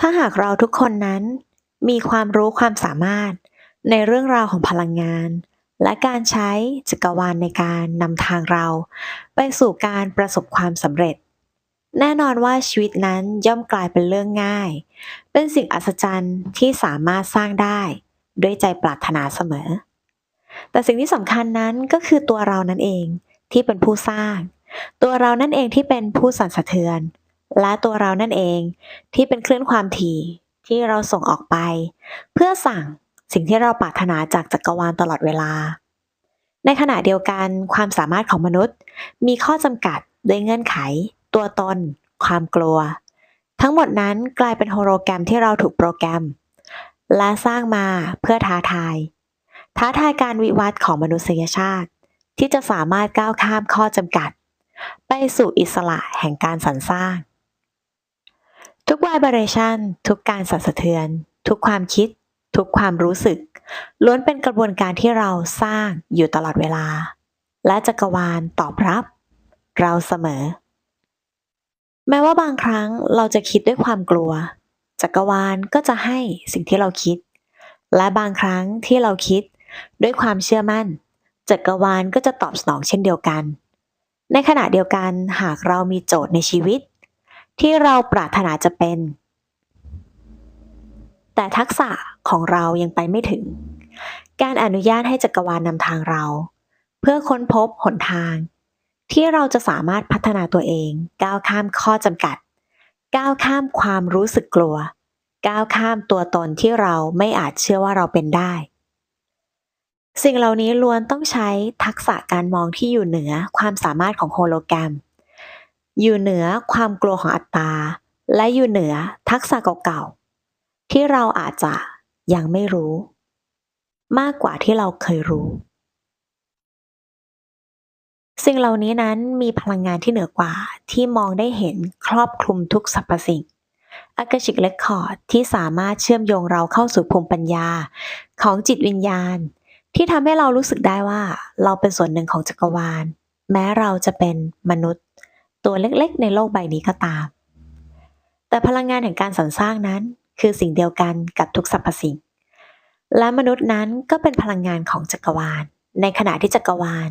ถ้าหากเราทุกคนนั้น มีความรู้ความสามารถในเรื่องราวของพลังงาน และการใช้จักรวาลในการนำทางเรา ไปสู่การประสบความสำเร็จ แน่นอนว่าชีวิตนั้นย่อมกลายเป็นเรื่องง่าย เป็นสิ่งอัศจรรย์ที่สามารถสร้างได้ ด้วยใจปรารถนาเสมอ แต่สิ่งที่สำคัญนั้นก็คือตัวเรานั่นเองที่เป็นผู้สร้าง ตัวเรานั่นเองที่เป็นผู้สั่นสะเทือน และตัวเรานั่นเองที่เป็นคลื่นความถี่ที่เราส่งออกไป เพื่อสั่งสิ่งที่เราปรารถนาจากจักรวาลตลอดเวลา ในขณะเดียวกันความสามารถของมนุษย์ มีข้อจำกัดด้วยเงื่อนไข ตัวตน ความกลัว ทั้งหมดนั้นกลายเป็นโฮโลแกรมที่เราถูกโปรแกรม และสร้างมาเพื่อท้าทาย ท้าทายการวิวัฒน์ของมนุษยชาติ ที่จะสามารถก้าวข้ามข้อจำกัด ไปสู่อิสระแห่งการสรรสร้าง ทุก vibration ทุกการสั่นสะเทือน ทุกความคิด ทุกความรู้สึก ล้วนเป็นกระบวนการที่เราสร้างอยู่ตลอดเวลา และจักรวาลตอบรับ เราเสมอ แม้ว่าบางครั้งเราจะคิดด้วยความกลัว จักรวาลก็จะให้สิ่งที่เราคิดและบางครั้งที่เราคิด ด้วยความเชื่อมั่น จักรวาลก็จะตอบสนองเช่นเดียวกัน ในขณะเดียวกันหากเรามีโจทย์ในชีวิต ที่เราปรารถนาจะเป็น แต่ทักษะของเรายังไปไม่ถึง การอนุญาตให้จักรวาลนำทางเรา เพื่อค้นพบหนทาง ที่เราจะสามารถพัฒนาตัวเอง ก้าวข้ามข้อจำกัด ก้าวข้ามความรู้สึกกลัวก้าวข้ามตัวตนที่เราไม่อาจเชื่อว่าเราเป็นได้ สิ่งเหล่านี้ล้วนต้องใช้ทักษะการมองที่อยู่เหนือความสามารถของโฮโลแกรม อยู่เหนือความกลัวของอัตตา และอยู่เหนือทักษะเก่าๆ ที่เราอาจจะยังไม่รู้ มากกว่าที่เราเคยรู้ สิ่งเหล่านี้นั้นมีพลังงานที่เหนือกว่าที่มองได้เห็นครอบคลุมทุกสรรพสิ่งอากาชิกเรคคอร์ดที่สามารถเชื่อมโยงเราเข้าสู่ภูมิปัญญาของจิตวิญญาณ ที่ทำให้เรารู้สึกได้ว่าเราเป็นส่วนหนึ่งของจักรวาล แม้เราจะเป็นมนุษย์ ตัวเล็กๆ ในโลกใบนี้ก็ตาม แต่พลังงานแห่งการสรรสร้างนั้น คือสิ่งเดียวกันกับทุกสรรพสิ่ง และมนุษย์นั้นก็เป็นพลังงานของจักรวาล ในขณะที่จักรวาล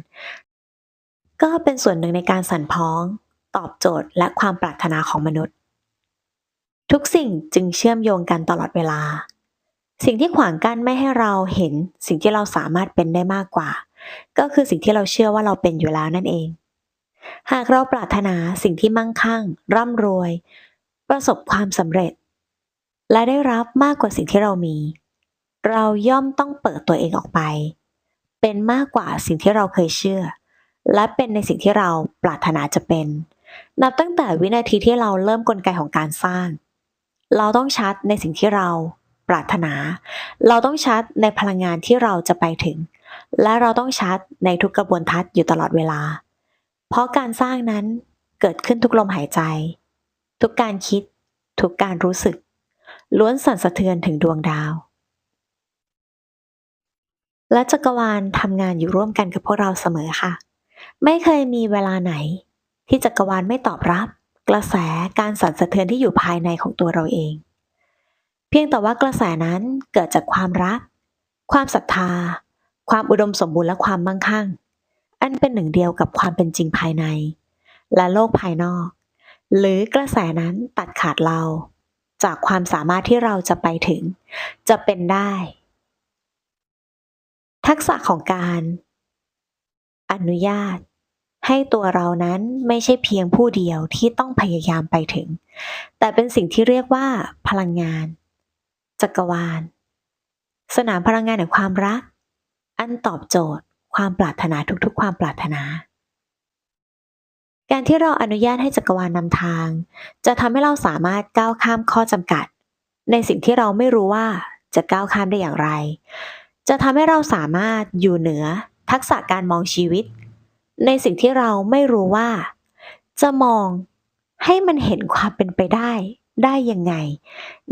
ก็เป็นส่วนหนึ่งในการสั่นพ้อง ตอบโจทย์และความปรารถนาของมนุษย์ ทุกสิ่งจึงเชื่อมโยงกันตลอดเวลา สิ่งที่ขวางกั้นไม่ให้เราเห็นสิ่งที่เราสามารถเป็นได้มากกว่า ก็คือสิ่งที่เราเชื่อว่าเราเป็นอยู่แล้วนั่นเอง หากเราปรารถนาสิ่งที่มั่งคั่ง ร่ำรวย ประสบความสำเร็จ และได้รับมากกว่าสิ่งที่เรามี เราย่อมต้องเปิดตัวเองออกไป เป็นมากกว่าสิ่งที่เราเคยเชื่อ และเป็นในสิ่งที่เราปรารถนาจะเป็น นับตั้งแต่วินาทีที่เราเริ่มกลไกของการสร้าง เราต้องชัดในสิ่งที่เรา ปรารถนา เราต้องชัดในพลังงานที่เราจะไปถึง และเราต้องชัดในทุกกระบวนทัศน์อยู่ตลอดเวลา เพราะการสร้างนั้นเกิดขึ้นทุกลมหายใจ ทุกการคิด ทุกการรู้สึก ล้วนสั่นสะเทือนถึงดวงดาว และจักรวาลทำงานอยู่ร่วมกันกับพวกเราเสมอค่ะ ไม่เคยมีเวลาไหน ที่จักรวาลไม่ตอบรับ กระแสการสั่นสะเทือนที่อยู่ภายในของตัวเราเอง เพียงแต่ว่ากระแสนั้นเกิดจากความรัก ความศรัทธา ความอุดมสมบูรณ์และความมั่งคั่ง อันเป็นหนึ่งเดียวกับความเป็นจริงภายใน และโลกภายนอก หรือกระแสนั้นตัดขาดเรา จากความสามารถที่เราจะไปถึง จะเป็นได้ ทักษะของการ อนุญาต ให้ตัวเรานั้นไม่ใช่เพียงผู้เดียวที่ต้องพยายามไปถึง แต่เป็นสิ่งที่เรียกว่าพลังงาน จักรวาล สนามพลังงานแห่งความรัก อันตอบโจทย์ ความปรารถนาทุกๆ ความปรารถนา การที่เราอนุญาตให้จักรวาลนำทาง จะทำให้เราสามารถก้าวข้ามข้อจำกัด ในสิ่งที่เราไม่รู้ว่าจะก้าวข้ามได้อย่างไร จะทำให้เราสามารถอยู่เหนือ ทักษะการมองชีวิต ในสิ่งที่เราไม่รู้ว่า จะมองให้มันเห็นความเป็นไปได้ ได้ยังไง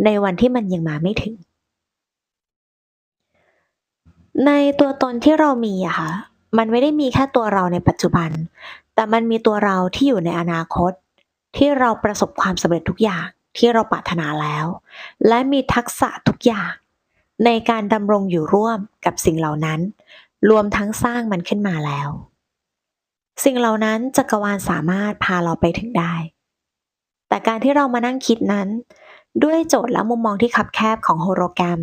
ในวันที่มันยังมาไม่ถึง ในตัวตนที่เรามีอะค่ะมันไม่ได้มีแค่ตัวเราในปัจจุบัน แต่มันมีตัวเราที่อยู่ในอนาคต ที่เราประสบความสำเร็จทุกอย่างที่เราปรารถนาแล้ว และมีทักษะทุกอย่าง ในการดำรงอยู่ร่วมกับสิ่งเหล่านั้น รวมทั้งสร้างมันขึ้นมาแล้ว สิ่งเหล่านั้นจักรวาลสามารถพาเราไปถึงได้ แต่การที่เรามานั่งคิดนั้น ด้วยโจทย์และมุมมองที่คับแคบของโฮโลแกรม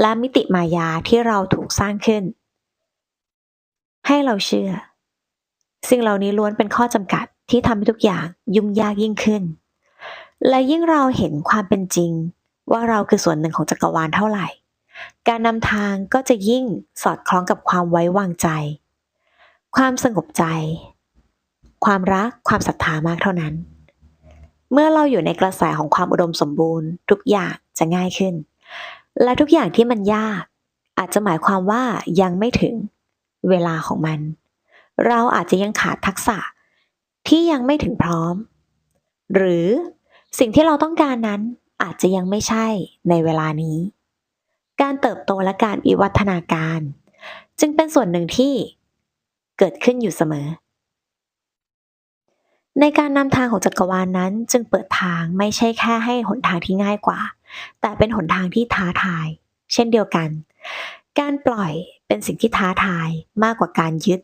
และมิติมายาที่เราถูกสร้างขึ้น ให้เราเชื่อ สิ่งเหล่านี้ล้วนเป็นข้อจำกัดที่ทำให้ทุกอย่างยุ่งยากยิ่งขึ้น และยิ่งเราเห็นความเป็นจริง ว่าเราคือส่วนหนึ่งของจักรวาลเท่าไหร่ การนำทางก็จะยิ่งสอดคล้องกับความไว้วางใจ ความสงบใจ ความรักความศรัทธามากเท่านั้น เมื่อเราอยู่ในกระแสของความอุดมสมบูรณ์ ทุกอย่างจะง่ายขึ้น และทุกอย่างที่มันยาก อาจจะหมายความว่ายังไม่ถึงเวลาของมัน เราอาจจะยังขาดทักษะที่ยังไม่ถึงพร้อม หรือสิ่งที่เราต้องการนั้นอาจจะยังไม่ใช่ในเวลานี้ การเติบโตและการวิวัฒนาการ จึงเป็นส่วนหนึ่งที่เกิดขึ้นอยู่เสมอ ในการนำทางของจักรวาลนนั้นจึงเปิดทางไม่ใช่แค่ให้หนทางที่ง่ายกว่า แต่เป็นหนทางที่ท้าทาย เช่นเดียวกัน การปล่อยเป็นสิ่งที่ท้าทายมากกว่าการยึด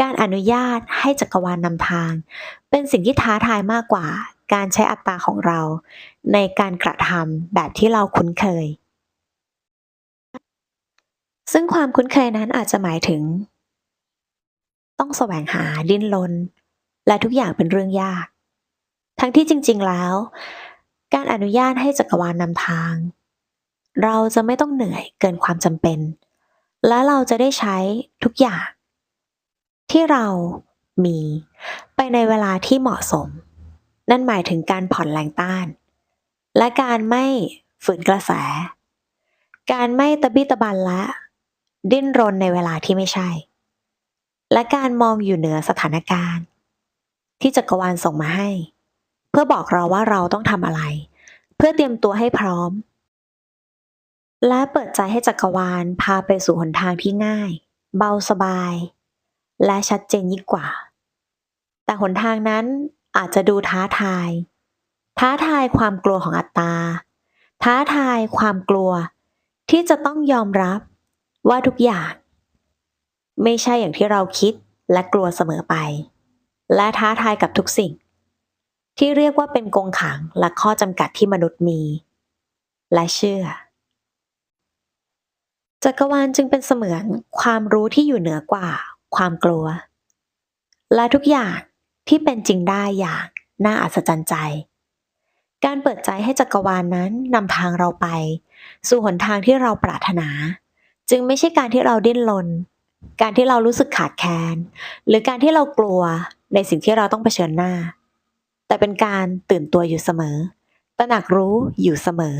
การอนุญาตให้จักรวาลนนำทาง เป็นสิ่งที่ท้าทายมากกว่าการใช้อัตตาของเรา ในการกระทำแบบที่เราคุ้นเคย ซึ่งความคุ้นเคยนั้นอาจจะหมายถึง ต้องแสวงหาดิ้นรน และทุกอย่างเป็นเรื่องยาก ทั้งที่จริง ๆ แล้ว การอนุญาตให้จักรวาลนนำทาง เราจะไม่ต้องเหนื่อยเกินความจำเป็น และเราจะได้ใช้ทุกอย่าง ที่เรามีไปในเวลาที่เหมาะสม นั่นหมายถึงการผ่อนแรงต้าน และการไม่ฝืนกระแส การไม่ตะบี้ตะบันและดิ้นรนในเวลาที่ไม่ใช่ และการมองอยู่เหนือสถานการณ์ ที่จักรวาลส่งมาให้ เพื่อบอกเราว่าเราต้องทำอะไร เพื่อเตรียมตัวให้พร้อม และเปิดใจให้จักรวาลพาไปสู่หนทางที่ง่าย เบาสบาย และชัดเจนยิ่งกว่า แต่หนทางนั้นอาจจะดูท้าทาย ท้าทายความกลัวของอัตตา ท้าทายความกลัว ที่จะต้องยอมรับว่าทุกอย่าง ไม่ใช่อย่างที่เราคิดและกลัวเสมอไป และท้าทายกับทุกสิ่ง ที่เรียกว่าเป็นกงขังและข้อจำกัดที่มนุษย์มี และเชื่อ จักรวาลจึงเป็นเสมือนความรู้ที่อยู่เหนือกว่า ความกลัว และทุกอย่างที่เป็นจริงได้อย่างน่าอัศจรรย์ใจ การเปิดใจให้จักรวาลนนั้นนำทางเราไป สู่หนทางที่เราปรารถนา จึงไม่ใช่การที่เราดิ้นรนการที่เรารู้สึกขาดแคลนหรือการที่เรากลัว ในสิ่งที่เราต้องเผชิญหน้า แต่เป็นการตื่นตัวอยู่เสมอ ตระหนักรู้อยู่เสมอ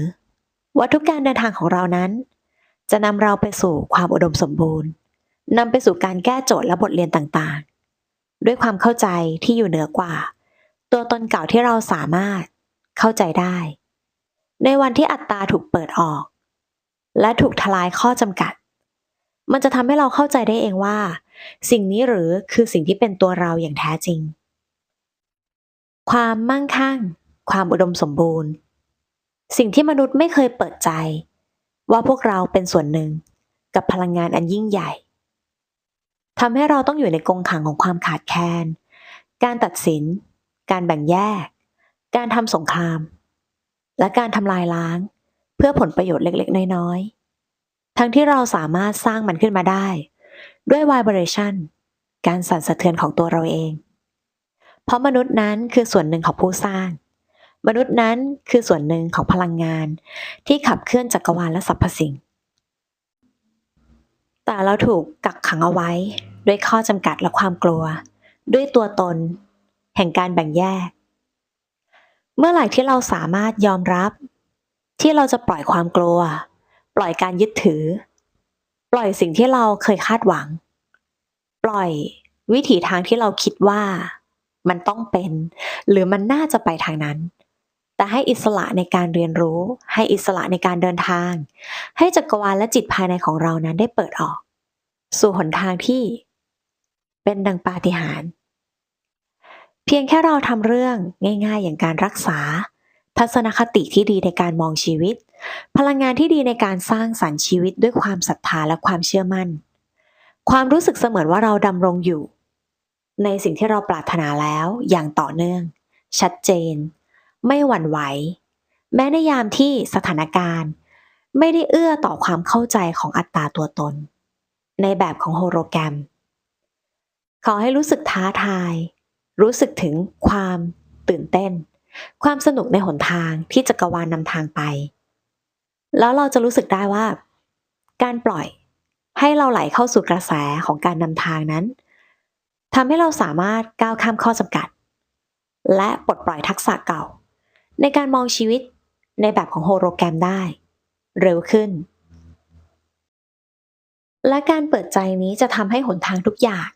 ว่าทุกการเดินทางของเรานั้น จะนำเราไปสู่ความอุดมสมบูรณ์นำไปสู่การแก้โจทย์และบทเรียนต่างๆ ด้วยความเข้าใจที่อยู่เหนือกว่า ตัวตนเก่าที่เราสามารถเข้าใจได้ ในวันที่อัตตาถูกเปิดออก และถูกทลายข้อจำกัด มันจะทำให้เราเข้าใจได้เองว่า สิ่งนี้หรือคือสิ่งที่เป็นตัวเราอย่างแท้จริง ความมั่งคั่ง ความอุดมสมบูรณ์ สิ่งที่มนุษย์ไม่เคยเปิดใจ ว่าพวกเราเป็นส่วนหนึ่งกับพลังงานอันยิ่งใหญ่ทำให้เราต้องอยู่ในกรงขังของความขาดแคลน การตัดสิน การแบ่งแยก การทำสงคราม และการทำลายล้าง เพื่อผลประโยชน์เล็กๆ น้อยๆ ทั้งที่เราสามารถสร้างมันขึ้นมาได้ ด้วย vibration การสั่นสะเทือนของตัวเราเอง เพราะมนุษย์นั้นคือส่วนหนึ่งของผู้สร้าง มนุษย์นั้นคือส่วนหนึ่งของพลังงาน ที่ขับเคลื่อนจักรวาลและสรรพสิ่ง แต่เราถูกกักขังเอาไว้ ด้วยข้อจำกัดและความกลัว ด้วยตัวตน แห่งการแบ่งแยก เมื่อไหร่ที่เราสามารถยอมรับ ที่เราจะปล่อยความกลัว ปล่อยการยึดถือ ปล่อยสิ่งที่เราเคยคาดหวัง ปล่อยวิถีทางที่เราคิดว่ามันต้องเป็น หรือมันน่าจะไปทางนั้น แต่ให้อิสระในการเรียนรู้ ให้อิสระในการเดินทาง ให้จักรวาลและจิตภายในของเรานั้นได้เปิดออก สู่หนทางที่ เป็นดังปาฏิหาริย์เพียงแค่เราทำเรื่องง่าย ๆ อย่างการรักษา ทัศนคติที่ดีในการมองชีวิต พลังงานที่ดีในการสร้างสรรค์ชีวิตด้วยความศรัทธาและความเชื่อมั่น ความรู้สึกเสมือนว่าเราดำรงอยู่ ในสิ่งที่เราปรารถนาแล้วอย่างต่อเนื่อง ชัดเจน ไม่หวั่นไหว แม้ในยามที่สถานการณ์ ไม่ได้เอื้อต่อความเข้าใจของอัตตาตัวตน ในแบบของโฮโลแกรม ขอให้รู้สึกท้าทาย รู้สึกถึงความตื่นเต้น ความสนุกในหนทางที่จักรวาลนำทางไป แล้วเราจะรู้สึกได้ว่า การปล่อยให้เราไหลเข้าสู่กระแสของการนำทางนั้นทำให้เราสามารถก้าวข้ามข้อจำกัด และปลดปล่อยทักษะเก่า ในการมองชีวิตในแบบของโฮโลแกรมได้ เร็วขึ้น และการเปิดใจนี้จะทำให้หนทางทุกอย่าง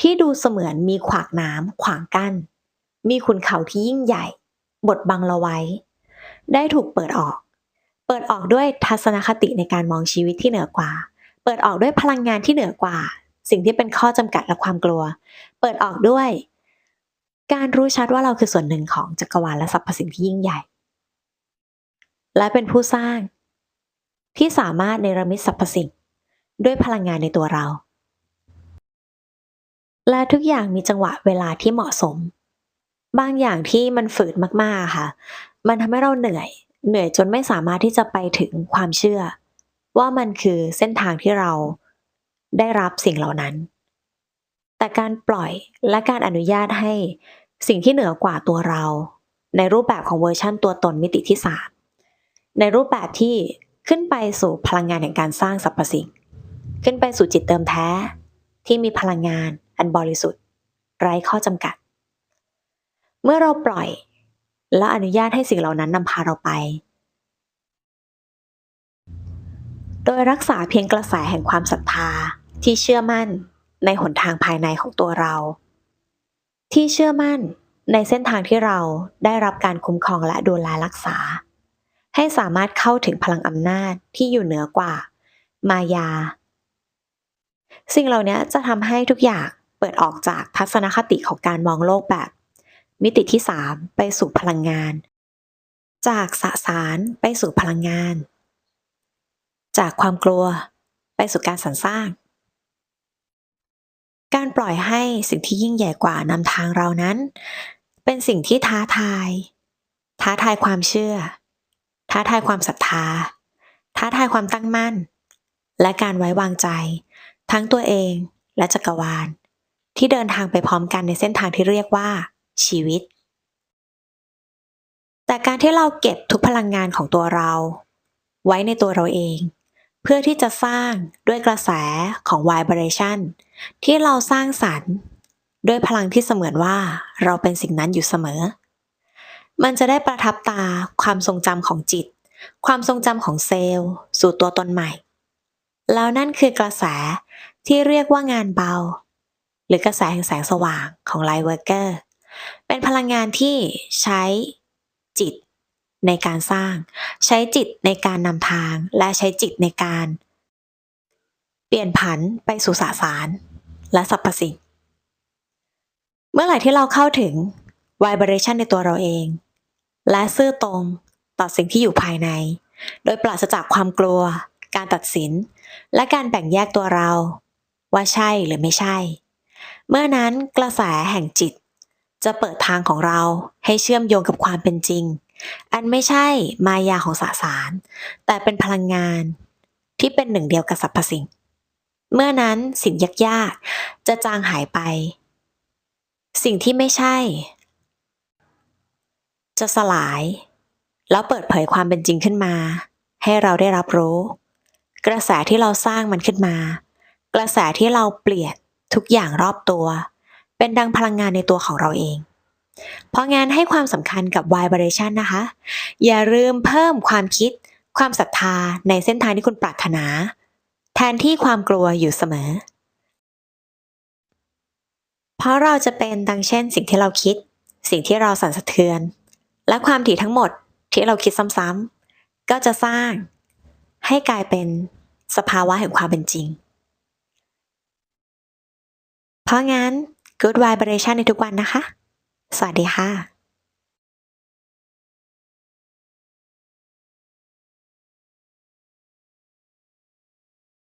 ที่ดูเสมือนมีขวากน้ำขวางกั้น มีขุนเขาที่ยิ่งใหญ่ บดบังเราไว้ ได้ถูกเปิดออก เปิดออกด้วยทัศนคติในการมองชีวิตที่เหนือกว่า เปิดออกด้วยพลังงานที่เหนือกว่า สิ่งที่เป็นข้อจำกัดและความกลัว เปิดออกด้วย การรู้ชัดว่าเราคือส่วนหนึ่งของจักรวาลและสรรพสิ่งที่ยิ่งใหญ่ และเป็นผู้สร้าง ที่สามารถเนรมิตสรรพสิ่ง ด้วยพลังงานในตัวเราและทุกอย่างมีจังหวะเวลาที่เหมาะสม บางอย่างที่มันฝืดมากๆค่ะ มันทำให้เราเหนื่อย เหนื่อยจนไม่สามารถที่จะไปถึงความเชื่อ ว่ามันคือเส้นทางที่เราได้รับสิ่งเหล่านั้น แต่การปล่อยและการอนุญาตให้สิ่งที่เหนือกว่าตัวเรา ในรูปแบบของเวอร์ชั่นตัวตนมิติที่สามในรูปแบบที่ขึ้นไปสู่พลังงานแห่งการสร้างสรรพสิ่ง ขึ้นไปสู่จิตเติมแท้ ที่มีพลังงานอันบริสุทธิ์ ไร้ข้อจำกัด เมื่อเราปล่อย และอนุญาตให้สิ่งเหล่านั้นนำพาเราไป โดยรักษาเพียงกระแสแห่งความศรัทธาที่เชื่อมั่นในหนทางภายในของตัวเรา ที่เชื่อมั่นในเส้นทางที่เราได้รับการคุ้มครองและดูแลรักษา ให้สามารถเข้าถึงพลังอำนาจที่อยู่เหนือกว่า มายา สิ่งเหล่านี้จะทำให้ทุกอย่างเปิดออกจากทัศนคติของการมองโลกแบบ มิติที่ 3 ไปสู่พลังงาน จากสสารไปสู่พลังงาน จากความกลัว ไปสู่การสรรสร้าง การปล่อยให้สิ่งที่ยิ่งใหญ่กว่านำทางเรานั้น เป็นสิ่งที่ท้าทาย ท้าทายความเชื่อ ท้าทายความศรัทธา ท้าทายความตั้งมั่น และการไว้วางใจ ทั้งตัวเองและจักรวาล ที่เดินทางไปพร้อมกันในเส้นทางที่เรียกว่า ชีวิต แต่การที่เราเก็บทุกพลังงานของตัวเรา ไว้ในตัวเราเอง เพื่อที่จะสร้างด้วยกระแสของ vibration ที่เราสร้างสรรค์ ด้วยพลังที่เสมือนว่าเราเป็นสิ่งนั้นอยู่เสมอ มันจะได้ประทับตาความทรงจำของจิต ความทรงจำของเซลล์ สู่ตัวตนใหม่ แล้วนั่นคือกระแสที่เรียกว่างานเบา หรือกระแสแห่งแสงสว่างของไลท์เวอร์เกอร์ เป็นพลังงานที่ใช้จิตในการสร้าง ใช้จิตในการนำทาง และใช้จิตในการ เปลี่ยนผันไปสู่สสาร และสรรพสิ่ง เมื่อไหร่ที่เราเข้าถึง vibration ในตัวเราเอง และซื่อตรงต่อสิ่งที่อยู่ภายใน โดยปราศจากความกลัว การตัดสิน และการแบ่งแยกตัวเรา ว่าใช่หรือไม่ใช่ เมื่อนั้นกระแสแห่งจิต จะเปิดทางของเราให้เชื่อมโยงกับความเป็นจริง อันไม่ใช่มายาของสสาร แต่เป็นพลังงานที่เป็นหนึ่งเดียวกับสรรพสิ่ง เมื่อนั้นสิ่งยากๆ จะจางหายไป สิ่งที่ไม่ใช่ จะสลาย แล้วเปิดเผยความเป็นจริงขึ้นมา ให้เราได้รับรู้ กระแสที่เราสร้างมันขึ้นมา กระแสที่เราเปลี่ยนทุกอย่างรอบตัว เป็นดังพลังงานในตัวของเราเอง เพราะงานให้ความสำคัญกับ vibration นะคะ อย่าลืมเพิ่มความคิด ความศรัทธาในเส้นทางที่คุณปรารถนา แทนที่ความกลัวอยู่เสมอ เพราะเราจะเป็นดังเช่น สิ่งที่เราคิด สิ่งที่เราสั่นสะเทือน และความถี่ทั้งหมดที่เราคิดซ้ำๆก็จะสร้างให้กลายเป็นสภาวะแห่งความเป็นจริง เพราะงั้น good vibration ในทุกวันนะคะ สวัสดีค่ะ